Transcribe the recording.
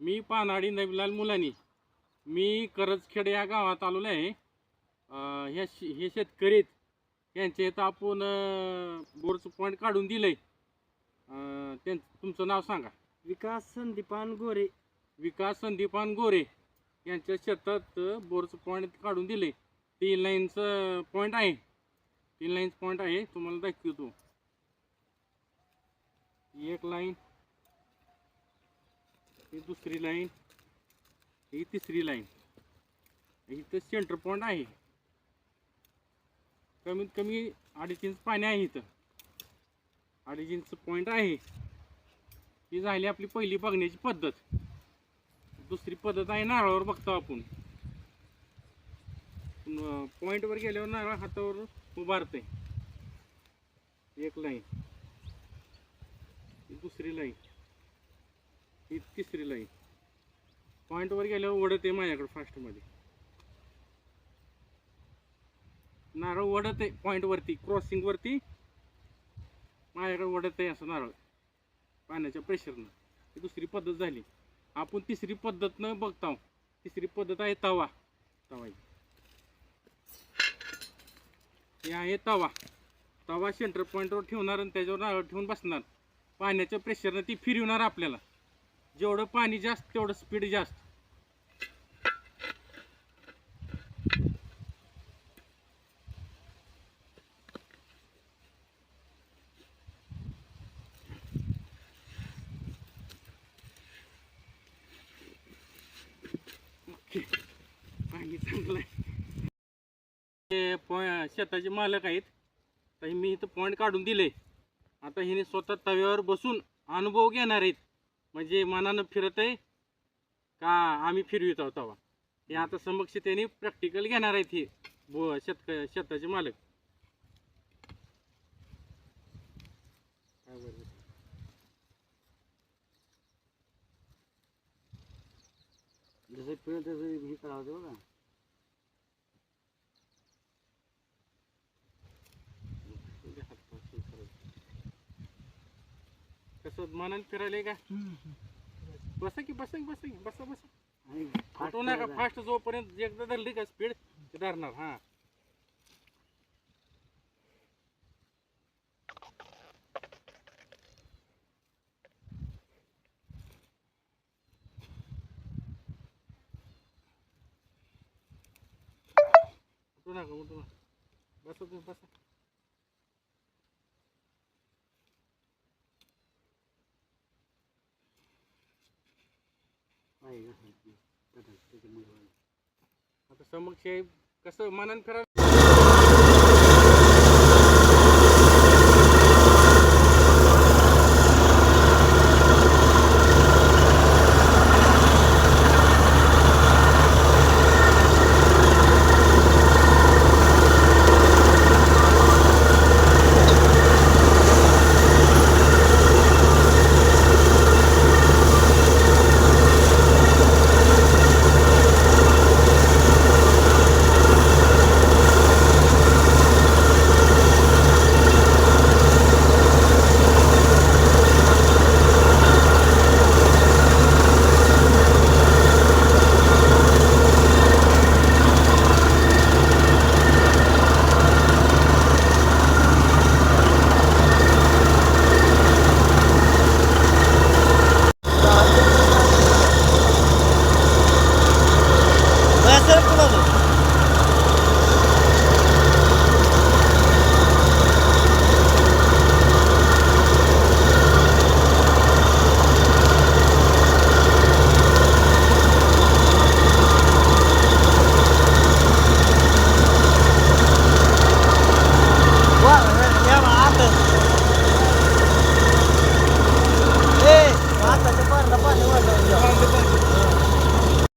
मी पानाडी नबीलाल मुलानी. मी करजखेड या गावात आलेलो आहे. ह्या शे- हे शेतकरी आहेत. त्यांच्या इथं आपण बोरचं पॉईंट काढून दिलंय. अं, त्यां तुमचं नाव सांगा. विकास संदीपान गोरे. विकास संदीपान गोरे यांच्या शेतात बोरचं पॉईंट काढून दिले तीन लाईनचं पॉईंट आहे. तीन लाईन्स पॉईंट आहे. तुम्हाला दाखवतो. एक लाईन ही दुसरी लाईन ही तिसरी लाईन. इथं सेंटर पॉईंट आहे. कमीत कमी अडीच इंच पाणी आहे इथं. अडीच इंच पॉईंट आहे. ही झाली आपली पहिली बघण्याची पद्धत. दुसरी पद्धत आहे नारळावर बघतो आपण. पॉईंटवर गेल्यावर नारळ हातावर उभारते एक लाईन. ही दुसरी लाईन. ही तिसरी लाईन पॉईंटवर गेल्यावर ओढत आहे माझ्याकडे फास्टमध्ये नारळ ओढत आहे पॉईंटवरती क्रॉसिंगवरती माझ्याकडे ओढत आहे असं नारळ. पाण्याच्या प्रेशरनं ही दुसरी पद्धत झाली. आपण तिसरी पद्धतनं बघता तिसरी पद्धत आहे तवा. तवा हे. आहे तवा. तवा सेंटर पॉईंटवर ठेवणार आणि त्याच्यावर नारळ ठेवून बसणार. पाण्याच्या प्रेशरनं ती फिरवणार आपल्याला. जेवढं पाणी जास्त तेवढं स्पीड जास्त. पाणी चांगलं आहे. पॉ- शेताचे मालक आहेत. तर मी इथं पॉईंट काढून दिले. आता हिने स्वतः तव्यावर बसून अनुभव घेणार आहेत. म्हणजे मनानं फिरत आहे का आम्ही फिरवित आहोत तेव्हा हे आता समक्ष त्यांनी प्रॅक्टिकल घेणार आहेत हे. बो शेतक शेताचे मालक. काय बरं? जसं पिळं तसं हे करावं होतं बघा. कसं मनानं फिरायला का? बसा की बसा बसा की बसा बसा. फाटू नका फास्ट जोपर्यंत एकदा धरली का स्पीड धरणार हा. उठू नका उठू नका. बसा बसा. आहे आहे आता आता समक्ष कसं मनन फिरा